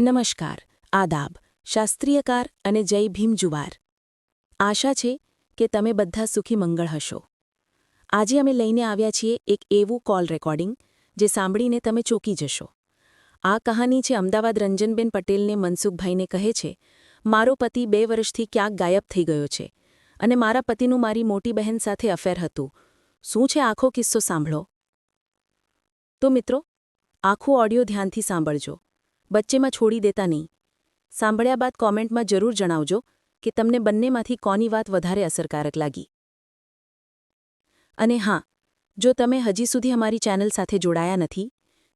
નમસ્કાર, આદાબ, શાસ્ત્રીયકાર અને જય ભીમ જુવાર. આશા છે કે તમે બધા સુખી મંગળ હશો. આજે અમે લઈને આવ્યા છીએ એક એવું કોલ રેકોર્ડિંગ જે સાંભળીને તમે ચોકી જશો. આ કહાની છે અમદાવાદ રંજનબેન પટેલને મનસુખભાઈને કહે છે, મારો પતિ બે વર્ષથી ક્યાંક ગાયબ થઈ ગયો છે અને મારા પતિનું મારી મોટી બહેન સાથે અફેર હતું. શું છે આખો કિસ્સો સાંભળો? તો મિત્રો, આખું ઓડિયો ધ્યાનથી સાંભળજો. વચ્ચેમાં છોડી દેતા નહીં. સાંભળ્યા બાદ કોમેન્ટમાં જરૂર જણાવજો કે તમને બંનેમાંથી કોની વાત વધારે અસરકારક લાગી. અને હા, જો તમે હજી સુધી અમારી ચેનલ સાથે જોડાયા નથી,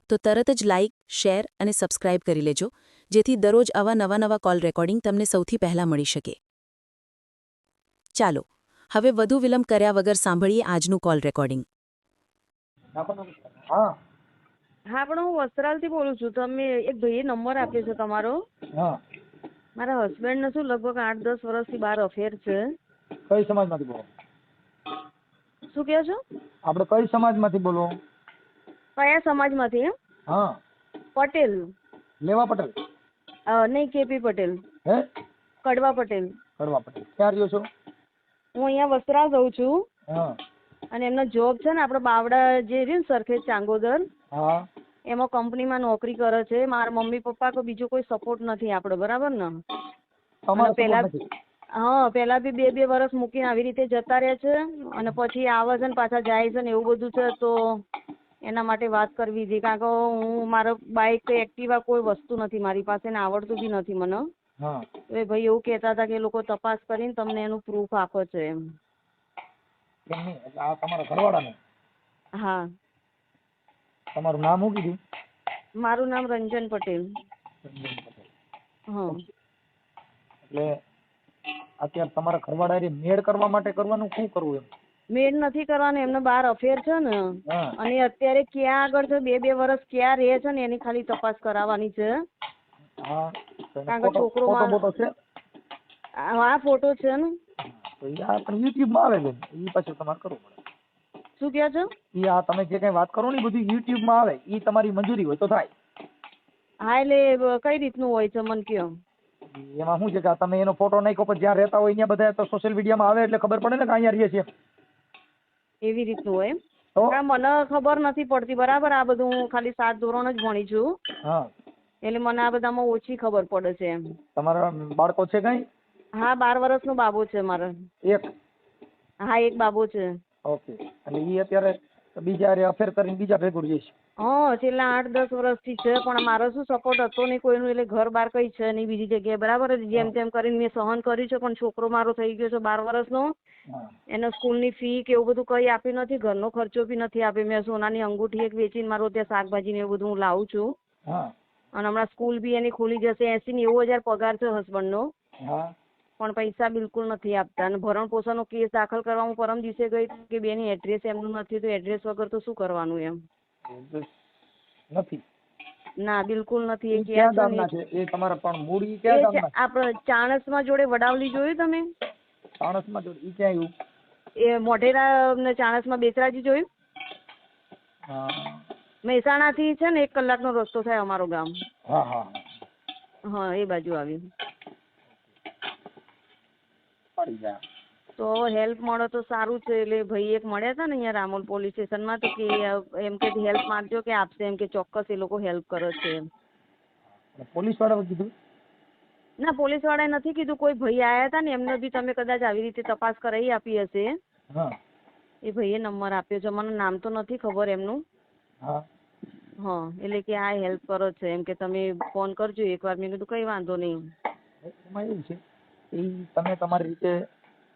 તો તરત જ લાઇક શેર અને સબસ્ક્રાઇબ કરી લેજો, જેથી દરરોજ આવા નવા નવા કોલ રેકોર્ડિંગ તમને સૌથી પહેલાં મળી શકે. ચાલો, હવે વધુ વિલંબ કર્યા વગર સાંભળીએ આજનું કોલ રેકોર્ડિંગ. હા હા પણ હું વસ્ત્રાલથી બોલું છું. તમે એક ભાઈએ નંબર આપ્યો છે તમારો. હા. મારા હસબન્ડને શું લગભગ આઠ દસ વર્ષથી બાર અફેર છે. કઈ સમાજમાંથી બોલો? શું કહો છો? આપણે કઈ સમાજમાંથી બોલો? કયા સમાજમાંથી એમ? હા. પટેલ. લેવા પટેલ? નહીં કેપી પટેલ. હે? કડવા પટેલ. કડવા પટેલ. ક્યાં રહ્યો છો? હું અહીંયા વસ્ત્રાલ રહું છું. હા. અને એમનો જોબ છે ને આપણો બાવડા જે રહ્યું ને સરખેજ ચાંગોદર. હા. એમાં કંપનીમાં નોકરી કરે છે મારા મમ્મી પપ્પા કે બીજો કોઈ સપોર્ટ નથી આપણે બરાબર ને? પેલા- હા પેલા બી બે બે વર્ષ મૂકીને આવી રીતે જતા રહે છે અને પછી આવે છે ને પાછા જાય છે ને એવું બધું છે તો એના માટે વાત કરવી હતી કારણ કે હું મારો બાઇક કે એક્ટિવા કોઈ વસ્તુ નથી મારી પાસે ને આવડતું બી નથી મને. હા. એ ભાઈ એવું કહેતા હતા કે એ લોકો તપાસ કરીને તમને એનું પ્રૂફ આપે છે એમ. તમારા ઘરવાળાને? હા. તમારું નામ શું કીધું? મારું નામ રંજન પટેલ. રંજન પટેલ. હા. એટલે અત્યારે તમારા ઘરવાળા હારે મેળ કરવા માટે કરવાનું શું કરવું એમ? મેળ નથી કરવાનું એમને બાર અફેર છે ને. અને અત્યારે ક્યાં આગળ છે બે બે વર્ષ ક્યાં રહે છે ને એની ખાલી તપાસ કરાવવાની છે. હા. કારણ કે છોકરો આ ફોટો છે ને. તો આ પણ યુટ્યુબમાં આવે છે એ પાછું તમારે કરવું પડે. શું કહે છો? એ આ તમે જે કઈ વાત કરો ને બધું યુટ્યુબમાં આવે એ તમારી મંજૂરી હોય તો થાય. હા એટલે કઈ રીતનું હોય છે મને કયો એમાં શું છે કે તમે એનો ફોટો નાખ્યો પછી જ્યાં રહેતા હોય ત્યાં બધા તો સોશિયલ મીડિયામાં આવે એટલે ખબર પડે ને કે અહીંયા રહીએ છીએ. એવી રીતનું હોય તો? મને ખબર નથી પડતી બરાબર? આ બધું હું ખાલી સાત ધોરણ જ ભણી છું. હા. એટલે મને આ બધામાં ઓછી ખબર પડે છે એમ. તમારા બાળકો છે કઈ? હા બાર વર્ષનો બાબો છે મારે. એક. હા એક બાબો છે. ઓકે. અને ઈ અત્યારે બીજા રે અફેર કરીને બીજા ભેગું રહે છે. હા છેલ્લા આઠ દસ વર્ષથી છે પણ મારો શું સપોર્ટ હતો નહીં કોઈનું એટલે ઘર બાર કઈ છે નહીં બીજી જગ્યાએ. બરાબર જ જેમ તેમ કરીને મેં સહન કર્યું છે પણ છોકરો મારો થઈ ગયો છે બાર વર્ષનો. એનો સ્કૂલની ફી કે એવું બધું કંઈ આપ્યું નથી ઘરનો ખર્ચો બી નથી આપ્યો. મેં સોનાની અંગૂઠી એક વેચીને મારો ત્યાં શાકભાજી ને એવું બધું હું લાવું છું. અને હમણાં સ્કૂલ બી એની ખુલી જશે. એસી નેવું હજાર પગાર છે હસબન્ડનો હા. પણ પૈસા બિલકુલ નથી આપતા. અને ભરણ પોષણનો કેસ દાખલ કરવા હું પરમ દિવસે ગઈ કે બેન એડ્રેસ એમનું નથી તો એડ્રેસ વગર તો શું કરવાનું એમ? નથી. ના બિલકુલ નથી. એ ક્યાં ગામના છે? એ તમારા પણ મૂળ ઈ ક્યાં ગામના આપણે ચાણસમાં જોડે વડાવલી જોયું તમે? ચાણસમાં જોડે. ઈ ક્યાં આવ્યું એ મોઢેરા ને ચાણસમાં બેસરાજી જોયું? મહેસાણા મહેસાણાથી છે ને એક કલાકનો રસ્તો થાય અમારો ગામ. હા હા. હા એ બાજુ આવ્યું. પડી જાય. તો હેલ્પ મળે તો સારું છે. એટલે ભાઈ એક મળ્યા હતા ને અહીંયા રામોલ પોલીસ સ્ટેશનમાં તો કે એમ કે હેલ્પ માંગજો કે આપશે એમ કે ચોક્કસ એ લોકો હેલ્પ કરે છે એમ. પોલીસવાળા કીધું? ના પોલીસ વાળાએ નથી કીધું. કોઈ ભાઈ આવ્યા હતા ને એમને બી તમે કદાચ આવી રીતે તપાસ કરાવી આપી હશે. એ ભાઈએ નંબર આપ્યો છે. મને નામ તો નથી ખબર એમનું. હા. હા એટલે કે આ હેલ્પ કરો છે. એમ કે તમે ફોન કરજો. એકવાર. મેં કીધું કંઈ વાંધો નહીં. એમાં એવું છે. એ તમે તમારી રીતે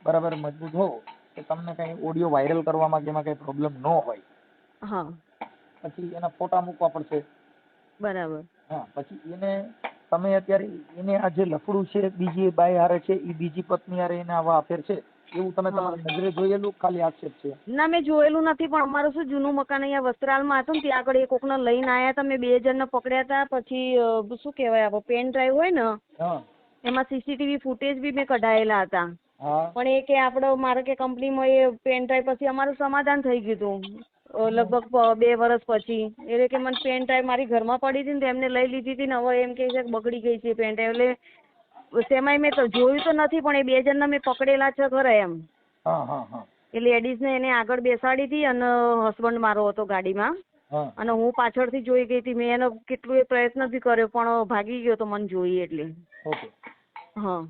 બરાબર મજબૂત હો કે તમને કઈ ઓડિયો વાયરલ કરવામાં કે એમાં કઈ પ્રોબ્લેમ ન હોય. હા. પછી એના ફોટા મૂકવા પડશે. બરાબર. હા પછી એને તમે અત્યારે એને આ જે લફડું છે બીજી બાઈ હારે છે એ બીજી પત્ની હારે એને આવા અફેર છે એવું તમે. તમારી નજરે જોયેલું ખાલી આક્ષેપ છે? ના મેં જોયેલું નથી પણ અમારું શું જૂનું મકાન અહીંયા વસ્ત્રાલમાં હતું ને ત્યાં આગળ એ કોકને લઈને આવ્યા હતા મેં બે જણને પકડ્યા હતા પછી શું કહેવાય આપણે પેન ડ્રાઈવ હોય ને હા. એમાં સીસીટીવી ફૂટેજ બી મેં કઢાયેલા હતા. પણ એ કે આપડો મારે કે કંપનીમાં એ પેન ડ્રાઈવ પછી અમારું સમાધાન થઈ ગયું હતું. લગભગ બે વર્ષ પછી. એટલે કે મને પેન ડ્રાઈવ મારી ઘરમાં પડી હતી ને એમને લઈ લીધી હતી ને હવે એમ કહે છે કે બગડી ગઈ છે પેન ડ્રાઈવ એટલે તેમાંય મેં તો જોયું તો નથી પણ એ બે જણને મેં પકડેલા છે ખરા એમ. એ લેડીઝને એને આગળ બેસાડી હતી અને હસબન્ડ મારો હતો ગાડીમાં. અને હું પાછળથી જોઈ ગઈ હતી. મેં એનો કેટલું એ પ્રયત્ન બી કર્યો પણ ભાગી ગયો તો મને જોઈ એટલે. હા.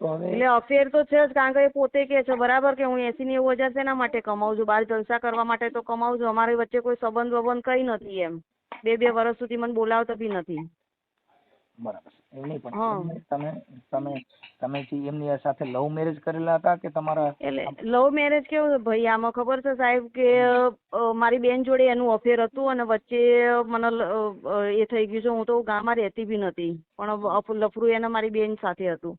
એટલે અફેર તો છે જ કારણ કે એ પોતે કે છે બરાબર કે હું એસી નેવું હજાર શેના માટે કમાવું છું? બહાર જલસા કરવા માટે તો કમાવું છું. અમારી વચ્ચે કોઈ સંબંધ વબંધ કઈ નથી એમ. બે બે વર્ષ સુધી મને બોલાવતા બી નથી. બરાબર છે. નહીં પણ તમે તમે તમે એમની સાથે લવ મેરેજ કરેલા હતા કે તમારા એટલે લવ મેરેજ કેવું ભાઈ? આમાં ખબર છે સાહેબ કે મારી બેન જોડે એનું અફેર હતું અને વચ્ચે મને એ થઈ ગયું છે. હું તો ગામમાં રહેતી બી નથી પણ લફરું એને મારી બેન સાથે હતું.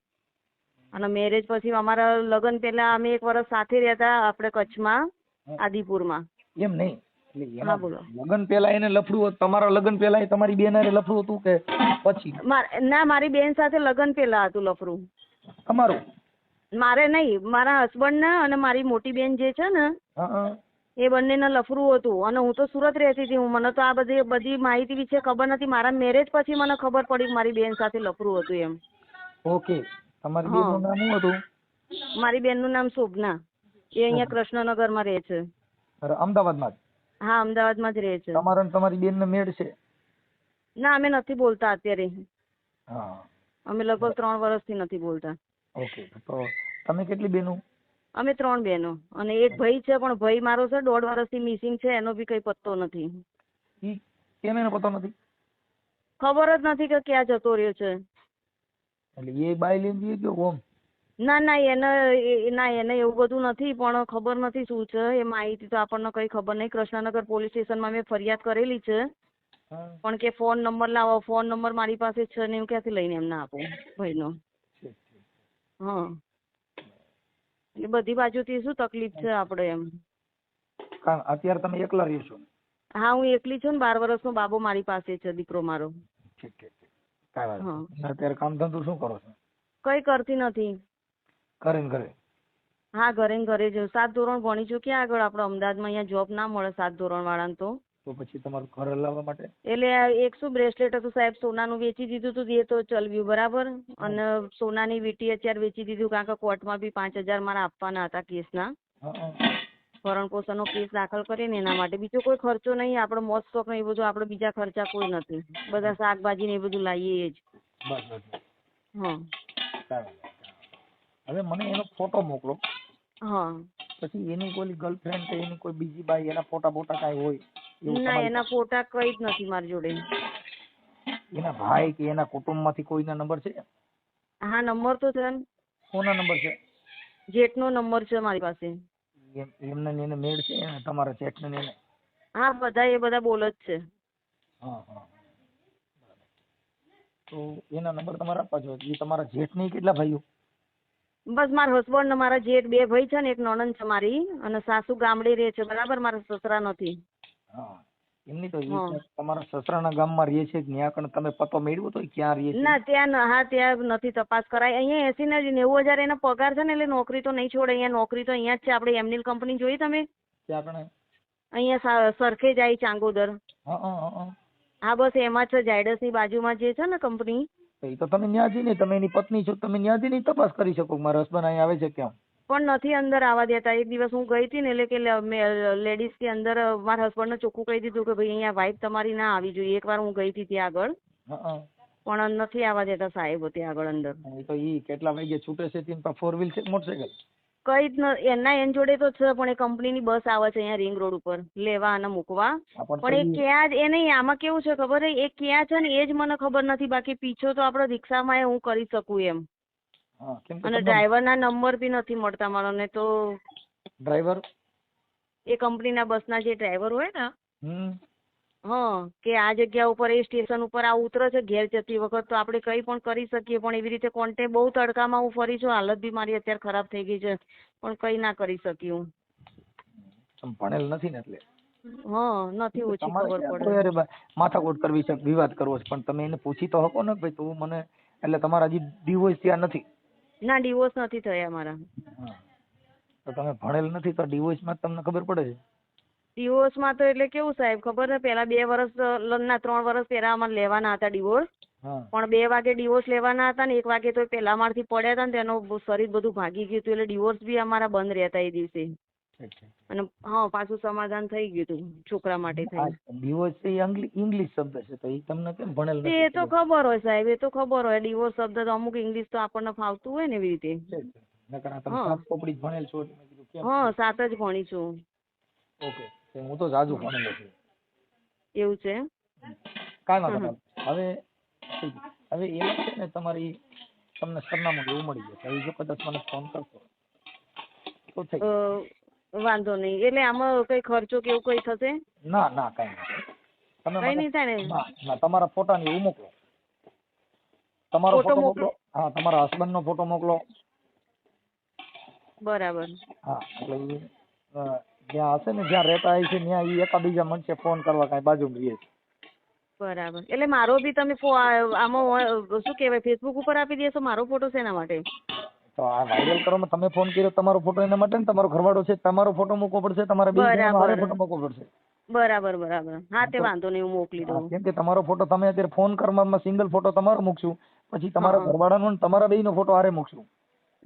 અને મેરેજ પછી અમારા લગ્ન પહેલા અમે એક વર્ષ સાથે રહેતા આપણે કચ્છમાં આદિપુરમાં. એમ નહીં. હા, બોલો. લગ્ન પહેલા એને લફડું હતું તમારા લગ્ન પહેલા એ તમારી બેન હારે લફડું હતું કે પછી? ના મારી બેન સાથે લગ્ન પહેલા હતું લફડું. તમારું? મારે નહીં મારા હસબન્ડ ને અને મારી મોટી બેન જે છે ને એ બંને બંનેને લફરું હતું. અને હું તો સુરત રહેતી હતી. હું મને તો આ બધી બધી માહિતી વિશે ખબર નથી. મારા મેરેજ પછી મને ખબર પડી મારી બેન સાથે લફરું હતું એમ. ઓકે. તમારી બેન બેનનું નામ શું હતું? મારી બેનનું નામ શોભના. એ અહીંયા કૃષ્ણનગરમાં રહે છે. અમદાવાદમાં હા અમદાવાદમાં જ રહે છે. તમારા ને તમારી બેનને મેળ છે? ના અમે નથી બોલતા અત્યારે. હા. અમે લગભગ ત્રણ વર્ષથી નથી બોલતા. ઓકે તો તમે કેટલી બેનો? અમે ત્રણ બેનો. અને એક ભાઈ છે પણ ભાઈ મારો છે દોઢ વર્ષથી મિસિંગ છે એનો બી કઈ પત્તો નથી. ઈ કેમ એનો પત્તો નથી? ખબર જ નથી કે ક્યાં જતો રહ્યો છે. એટલે એ લઈને જઈએ ઓમ? ના ના એને એ- ના એને એવું બધું નથી પણ ખબર નથી શું છે. એ માહિતી તો આપણને કઈ ખબર નહીં. કૃષ્ણનગર પોલીસ સ્ટેશનમાં મેં ફરિયાદ કરેલી છે. પણ કે ફોન નંબર લાવો ફોન નંબર મારી પાસે છે ને હું ક્યાંથી લઈને એમને આપું ભાઈનો. હા. એટલે બધી બાજુથી શું તકલીફ છે આપણે એમ? અત્યારે તમે એકલા રહ્યો છો? હા હું એકલી છું ને બાર વર્ષનો બાબો મારી પાસે છે દીકરો મારો. ઠીક ઠીક અત્યારે કામ ધંધો શું કરો છો? કઈ કરતી નથી. ઘરે ને ઘરે? હા ઘરે ને ઘરે જ. સાત ધોરણ ભણી ચુક્યા ક્યાં આગળ આપણે અમદાવાદમાં અહીંયા જોબ ના મળે સાત ધોરણ વાળાને તો? તો પછી તમારું ઘર હલાવવા માટે? એટલે એકસો એક શું બ્રેસલેટ હતું સાહેબ? સોનાનું વેચી દીધું હતું એ તો ચલવ્યું બરાબર? અને સોનાની વીંટી અત્યારે વેચી દીધું કારણ કે કોર્ટમાં બી પાંચ હજાર મારા આપવાના હતા કેસના. ભરણ પોષણનો કેસ દાખલ કરીને એના માટે. બીજો કોઈ ખર્ચો નહીં આપણે મોજ શોખ ને એ બધું આપણે બીજા ખર્ચા કોઈ નથી. બધા શાકભાજી ને એ બધું લાવીએ જ. બસ બસ. હા. હવે મને એનો ફોટો મોકલો. હા. પછી એની કોઈ ગર્લફ્રેન્ડ કે એની કોઈ બીજી બાઈ એના ફોટા બોટા કાંઈ હોય ના એના ફોટા કઈ જ નથી મારી જોડે. એના ભાઈ કે એના કુટુંબમાંથી કોઈના નંબર છે? હા નંબર તો છે ને. કોના નંબર છે? જેટનો નંબર છે મારી પાસે. એમને ને એને મેળ છે એને તમારા જેઠને ને એને? હા બધા એ બધા બોલ જ છે. હા હા. તો એના નંબર તમારે આપવા જોઈએ. તમારા જેઠની કેટલા ભાઈઓ? બસ મારા હસબન્ડ ને મારા જેઠ બે ભાઈ છે ને એક નણંદ છે મારી અને સાસુ ગામડે રહે છે બરાબર મારા સસરા નથી એમની તો તમારા સસરાના ગામમાં રહે છે ત્યાં કણ તમે પતો મેળવ્યો તો ક્યાં રહે છે? ના ત્યાં હા ત્યાં નથી તપાસ કરાય. અહીંયા એસી ને નેવું હજાર એનો પગાર છે ને એટલે નોકરી તો નહીં છોડે. અહીંયા નોકરી તો અહીંયા જ છે આપણે એમની કંપની જોઈ તમે? ત્યાં અહીંયા સરખે જાય ચાંગોદર. હા બસ એમાં છે જાયડસની બાજુમાં જે છે ને કંપની તો તો તમે ન્યા જઈને તમે એની પત્ની છો તમે ન્યા જઈને તપાસ કરી શકો કે મારા હસબન્ડ અહીંયા આવે છે કેમ. પણ નથી અંદર આવવા દેતા. એક દિવસ હું ગઈ હતી ને એટલે કે લેડીઝ કે અંદર મારા હસબન્ડને ચોખ્ખું કહી દીધું કે ભાઈ અહીંયા વાઈફ તમારી ના આવી જોઈએ. એકવાર હું ગઈ હતી ત્યાં આગળ. પણ નથી આવવા દેતા સાહેબો ત્યાં આગળ અંદર. એ તો ઈ કેટલા વાગે છૂટે છે ત્યાં ફોર વ્હીલ છે મોટરસાયકલ કઈ જ ન એના એન જોડે તો છે પણ એ કંપનીની બસ આવે છે અહીંયા રિંગ રોડ ઉપર લેવા અને મૂકવા. પણ એ ક્યાં જ એ નહીં આમાં કેવું છે ખબર છે? એ ક્યાં છે ને એ જ મને ખબર નથી. બાકી પીછો તો આપણે રિક્ષામાં એ હું કરી શકું એમ. અને ડ્રાઈવરના નંબર બી નથી મળતા મને તો ડ્રાઈવર? એ કંપનીના બસના જે ડ્રાઈવર હોય ને હા કે આ જગ્યા ઉપર એ સ્ટેશન ઉપર આ ઉતરે છે ઘેર જતી વખત તો આપણે કંઈ પણ કરી શકીએ પણ એવી રીતે કોન્ટેક બહુ તડકામાં હું ફરી છું હાલત બી મારી અત્યારે ખરાબ થઈ ગઈ છે પણ કંઈ ના કરી શકી હું. ભણેલ નથી ને એટલે? હા નથી ઓછી ખબર પડે. માથાકૂટ કરવી છે વિવાદ કરવો છે પણ તમે એને પૂછી તો હકો ને ભાઈ તું મને એટલે તમારા હજી ડિવોર્સ ત્યાં નથી? ના ડિવોર્સ નથી થયા મારા. તો તમે ભણેલ નથી તો ડિવોર્સમાં તમને ખબર પડે છે? ડિવોર્સમાં તો એટલે કેવું સાહેબ ખબર છે? પેલા બે વર્ષ ના ત્રણ વર્ષ પહેલા અમારે લેવાના હતા ડિવોર્સ પણ બે વાગે ડિવોર્સ લેવાના હતા ને એક વાગે તો પેલા મારથી પડ્યા હતા ને તેનું શરીર બધું ભાગી ગયું હતું એટલે ડિવોર્સ બી અમારા બંધ રહેતા એ દિવસે. અને હા પાછું સમાધાન થઈ ગયું હતું છોકરા માટે આ ડિવોર્સ એ ઇંગ્લિશ શબ્દ છે તો એ તમને કેમ ભણેલ નથી? એ તો ખબર હોય સાહેબ એ તો ખબર હોય ડિવોર્સ શબ્દ તો અમુક ઇંગ્લિશ તો આપણને ફાવતું હોય ને એવી રીતે. નકર આ તમે સાત ભણેલ છો મેં હા સાત જ ભણી છું. ઓકે. હું તો જાજુ ભણેલો છું. એવું છે કાંઈ વાંધો નહીં. હવે હવે એમાં છે ને તમારી તમને સરનામું એવું મળી જશે. હવે જો કદાચ મને ફોન કરશો તો થઈ વાંધો નહીં. એટલે આમાં કઈ ખર્ચો કે એવું કઈ થશે? ના ના કઈ નહીં. તમે કઈ નહીં થાય ને ના તમારા ફોટા ને એવું મોકલો. તમારો ફોટો મોકલો? હા તમારા હસબન્ડ નો ફોટો મોકલો. બરાબર. હા એટલે જ્યાં હશે ને જ્યાં રહેતા છે ત્યાં ઈ એકાબીજા મળશે ફોન કરવા કાંઈ બાજુમાં રહીએ છે બરાબર. એટલે મારો બી તમે આમાં શું કહેવાય ફેસબુક ઉપર આપી દેશો મારો ફોટો શેના માટે. તો આ વાયરલ કરવામાં તમે ફોન કર્યો તમારો ફોટો એના માટે ને તમારો ઘરવાળો છે તમારો ફોટો મૂકવો પડશે તમારા બીજા ફોટો મૂકવો પડશે. બરાબર બરાબર. હા તે વાંધો નહીં હું મોકલી દઉં. કેમ કે તમારો ફોટો તમે અત્યારે ફોન કરવામાં સિંગલ ફોટો તમારો મૂકશું પછી તમારા. ઘરવાળાનો ને તમારા બેયનો ફોટો હારે મૂકશું.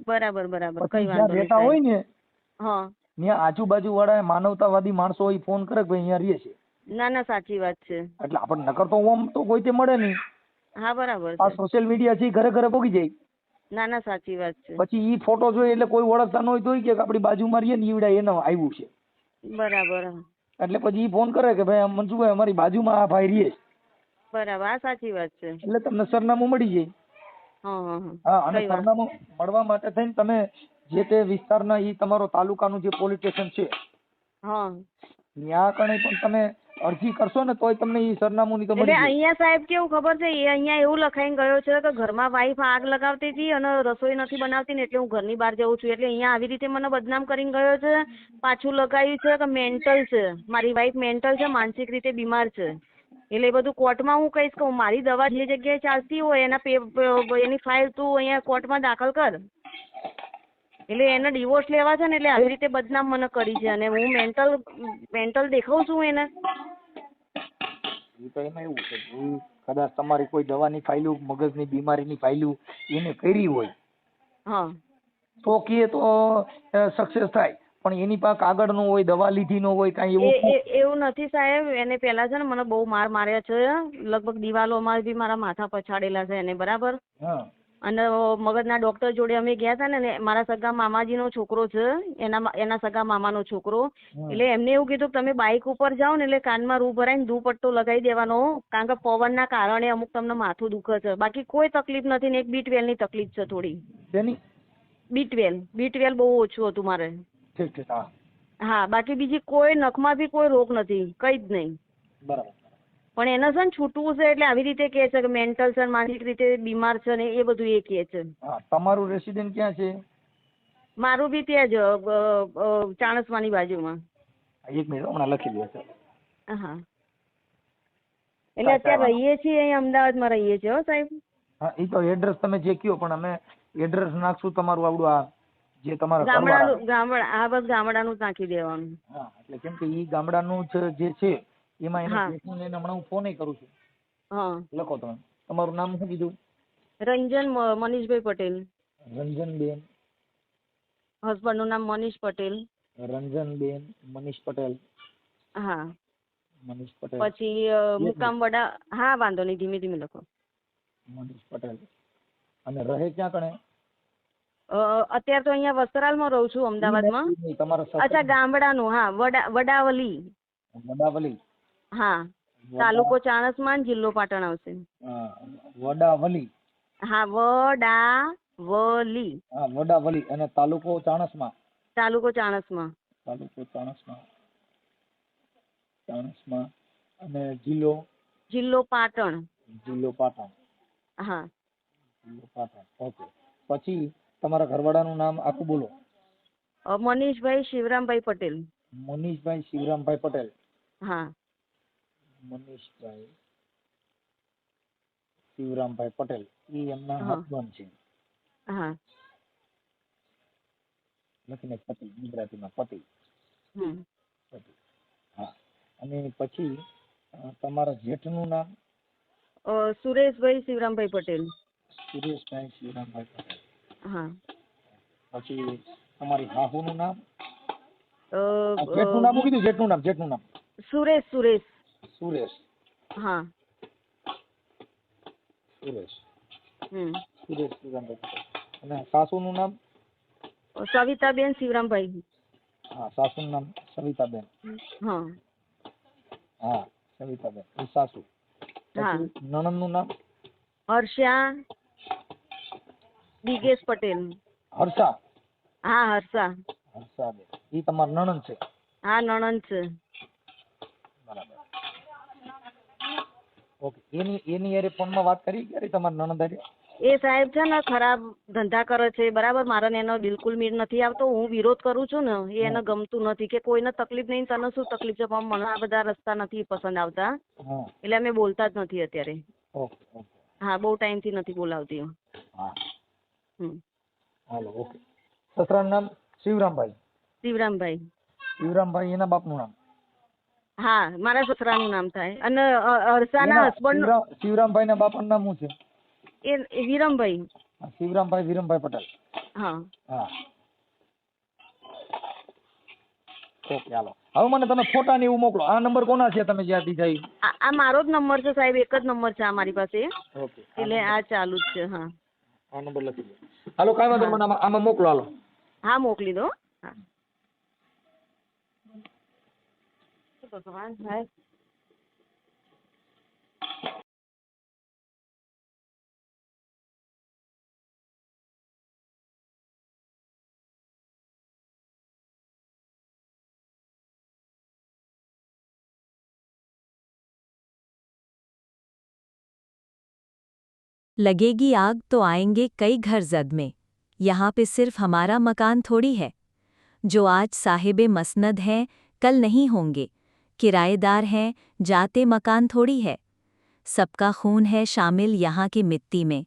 બરાબર બરાબર. કઈ વાંધો નહીં રહેતા હોય ને હા. ત્યાં આજુબાજુ વાળા માનવતાવાદી માણસો હોય ફોન કરે કે ભાઈ અહીંયા રહીએ છે ના ના સાચી વાત છે. એટલે આપણને નકર તો ઓમ તો કોઈ તે મળે નહીં. હા બરાબર આ સોશિયલ મીડિયા છે ઘરે ઘરે પોગી જાય. ના ના સાચી વાત છે. પછી ઈ ફોટો જોઈ એટલે કોઈ ઓળખતા ન હોય તોય કે આપણી બાજુમાં રહીએ ને ઈવડા એનો આવ્યું છે. બરાબર. એટલે પછી ઈ ફોન કરે કે ભાઈ આમ મનસુખભાઈ અમારી બાજુમાં આ ભાઈ રહીએ છે. બરાબર આ સાચી વાત છે. એટલે તમને સરનામું મળી જાય. હા હા હા. હા અને સરનામું મળવા માટે થઈને તમે જે તે વિસ્તારના ઈ તમારો તાલુકાનું જે પોલીસ સ્ટેશન છે. હા. ત્યાં કણે પણ તમે અરજી કરશો ને તોય તમને ઈ સરનામું ની તો એટલે મળી અહીંયા સાહેબ કેવું ખબર છે એ અહીંયા એવું લખાઈને ગયો છે કે ઘરમાં વાઈફ આગ લગાવતી હતી અને રસોઈ નથી બનાવતી ને એટલે હું ઘરની બહાર જઉં છું. એટલે અહીંયા આવી રીતે મને બદનામ કરીને ગયો છે પાછું લગાવ્યું છે કે મેન્ટલ છે. મારી વાઈફ મેન્ટલ છે માનસિક રીતે બીમાર છે. એટલે એ બધું કોર્ટમાં હું કહીશ કે મારી દવા જે જગ્યાએ ચાલતી હોય એના એની ફાઇલ તું અહીંયા કોર્ટમાં દાખલ કર. એટલે એને ડિવોર્સ લેવા છે ને એટલે આવી રીતે બદનામ મને કરી છે અને હું મેન્ટલ મેન્ટલ દેખાઉં છું એને. તો એમાં એવું છે કદાચ તમારી કોઈ દવાની ફાઇલું મગજની બીમારીની ફાઇલું એને કરી હોય હા. તો કે તો સક્સેસ થાય. પણ એની પાસે કાગળ નો હોય દવા લીધી નો હોય કાંઈ એવું એવું નથી સાહેબ. એને પેલા છે ને મને બહુ માર માર્યા છે. લગભગ દિવાલોમાં બી મારા માથા પછાડેલા છે એને બરાબર? હા. અને મગજના ડોક્ટર જોડે અમે ગયા હતા ને મારા સગા મામાજીનો છોકરો છે એના એના સગા મામાનો છોકરો. એટલે એમને એવું કીધું કે તમે બાઇક ઉપર જાઓ ને એટલે કાનમાં રૂ ભરાઈને દુપટ્ટો લગાવી દેવાનો કારણ કે પવનના કારણે અમુક તમને માથું દુખે છે. બાકી કોઈ તકલીફ નથી ને એક બી ટ્વેલ્વની તકલીફ છે થોડી. બી ટ્વેલ બી ટ્વેલ બહુ ઓછું હતું મારે. હા. બાકી બીજી કોઈ નખમાં બી કોઈ રોગ નથી કઈ જ નહીં. બરાબર. પણ એને છે ને છૂટવું છે એટલે આવી રીતે કહે છે કે મેન્ટલ છે ને માનસિક રીતે બીમાર છે ને એ બધું એ કહે છે. હા તમારું રેસિડેન્ટ ક્યાં છે? મારું બી ત્યાં જ ચાણસમાની બાજુમાં. એક મિનિટ હમણાં લખી દે હા. એટલે અત્યારે રહીએ છીએ અહીં અમદાવાદમાં રહીએ છીએ હો સાહેબ. હા એ તો એડ્રેસ તમે જે કયો પણ અમે એડ્રેસ નાખશું તમારું આવડું આ જે તમારા ગામડાનું ગામડા હા બસ ગામડાનું જ નાખી દેવાનું. હા એટલે કેમ કે એ ગામડાનું જે છે એમાં એને. પૂછીને લઈને હમણાં હું ફોન કરું છું. હા. લખો તમે. તમારું નામ શું કીધું? રંજન મનીષભાઈ પટેલ. રંજનબેન. હસબન્ડનું નામ મનીષ પટેલ. રંજનબેન મનીષ પટેલ. હા. મનીષ પટેલ. પછી મુકામ વડા. હા વાંધો નહીં ધીમે ધીમે લખો. મનીષ પટેલ. અને રહે ક્યાં કણે? અત્યારે તો અહીંયા વસ્ત્રાલમાં રહું છું અમદાવાદમાં. અચ્છા ગામડાનું હા વડા વડાવલી. વડાવલી. હા. તાલુકો ચાણસ્માન જિલ્લો પાટણ આવશે. હા, વડાવલી. હા વડાવલી. હા વડાવલી અને તાલુકો ચાણસમાં. તાલુકો ચાણસ્મા. તાલુકો ચાણસમા. ચાણસમા અને જિલ્લો? જિલ્લો પાટણ. જિલ્લો પાટણ. હા. જિલ્લો પાટણ. ઓકે. પછી તમારા ઘરવાળાનું નામ આખું બોલો. મનીષભાઈ શિવરામભાઈ પટેલ. મનીષભાઈ શિવરામભાઈ પટેલ. હા. મનીષભાઈ શિવરામભાઈ પટેલ એ એમના હસબન્ડ છે. હા. લખીને પતિ ગુજરાતીમાં પતિ. પતિ. હા. અને પછી તમારા જેઠનું નામ? સુરેશભાઈ શિવરામભાઈ પટેલ. સુરેશભાઈ શિવરામભાઈ પટેલ. હા. પછી તમારી હાહુનું નામ? અ, આ જેઠનું નામ જેઠ કીધું જેઠનું નામ જેઠનું નામ. સુરેશ સુરેશ. સુરેશ. હા. સુરેશ. હમ. સુરેશ શિવરામભાઈ. અને સાસુનું નામ? સવિતાબેન શિવરામભાઈ. હા સાસુનું નામ સવિતાબેન. હા. હા સવિતાબેન. એ સાસુ. હા. નણંદનું નામ? હર્ષા દિગેશ પટેલ. હર્ષા. હા હર્ષા. હર્ષાબેન. એ તમારા નણંદ છે? હા નણંદ છે બરાબર ઓકે એની એની હારે ફોનમાં વાત કરી ક્યારે તમારા નણંદ હારે? એ સાહેબ છે ને ખરાબ ધંધા કરે છે બરાબર? મારે એનો બિલકુલ મીર નથી આવતો. હું વિરોધ કરું છું ને એ એને ગમતું નથી કે કોઈને તકલીફ નહીં તને શું તકલીફ છે? પણ મને આ બધા રસ્તા નથી પસંદ આવતા. એટલે અમે બોલતા જ નથી અત્યારે. હા બહુ ટાઈમથી નથી બોલાવતી. Hello okay. સસરાનું નામ શિવરામભાઈ? શિવરામભાઈ. શિવરામભાઈ એના બાપનું નામ? હા મારા સસરાનું નામ થાય. અને હર્ષાના હસબન્ડ શિવરામભાઈ શિવરામભાઈના બાપાનું નામ શું છે? એ વિરમભાઈ. શિવરામભાઈ વિરમભાઈ પટેલ. હા. હા. ઓકે હાલો. હવે મને તમે ફોટા ને એવું મોકલો. આ નંબર કોના છે તમે જ્યાં દીધા આ મારો જ નંબર છે સાહેબ એક જ નંબર છે આ મારી પાસે. ઓકે એટલે આ ચાલુ જ છે હા. આ નંબર લખી દો. હાલો કાંઈ વાંધો મને આમાં આમાં મોકલો હાલો. હા મોકલી દો. હા. भगवान है। लगेगी आग तो आएँगे कई घर जद में। यहाँ पे सिर्फ़ हमारा मकान थोड़ी है। जो आज साहिब मसनद हैं, कल नहीं होंगे। किराएदार हैं, जाते मकान थोड़ी है। सबका खून है शामिल यहाँ की मिट्टी में।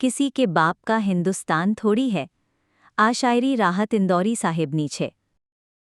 किसी के बाप का हिंदुस्तान थोड़ी है। आशायरी शायरी राहत इंदौरी साहिब छे